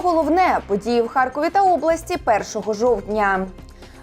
головне події в Харкові та області 1 жовтня.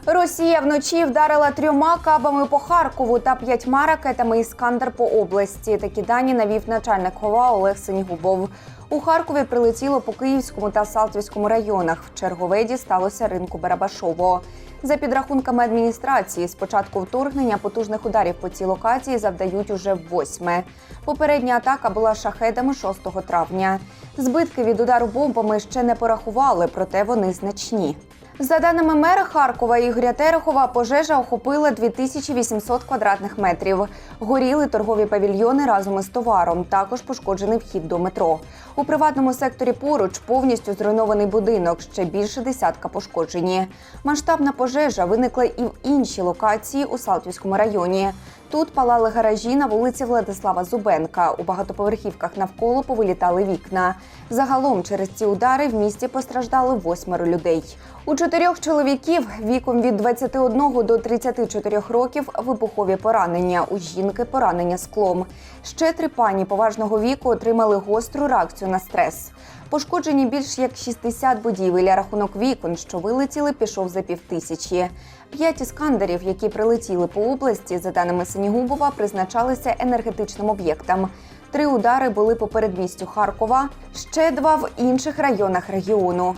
Росія вночі вдарила трьома кабами по Харкову та п'ятьма ракетами Іскандер по області. Такі дані навів начальник ГОВА Олег Синігубов. У Харкові прилетіло по Київському та Салтівському районах. В чергове дісталося ринку Барабашово. За підрахунками адміністрації, з початку вторгнення потужних ударів по цій локації завдають уже восьме. Попередня атака була шахедами 6 травня. Збитки від удару бомбами ще не порахували, проте вони значні. За даними мера Харкова Ігоря Терехова, пожежа охопила 2800 квадратних метрів. Горіли торгові павільйони разом із товаром. Також пошкоджений вхід до метро. У приватному секторі поруч повністю зруйнований будинок. Ще більше десятка пошкоджені. Масштабна пожежа виникла і в іншій локації у Салтівському районі. Тут палали гаражі на вулиці Владислава Зубенка. У багатоповерхівках навколо повилітали вікна. Загалом через ці удари в місті постраждали восьмеро людей. У чотирьох чоловіків віком від 21 до 34 років вибухові поранення. У жінки поранення склом. Ще три пані поважного віку отримали гостру реакцію на стрес. Пошкоджені більш як 60 будівель. Рахунок вікон, що вилетіли, пішов за півтисячі. П'ять іскандерів, які прилетіли по області, за даними Синігубова, призначалися енергетичним об'єктам. Три удари були по передмістю Харкова, ще два в інших районах регіону.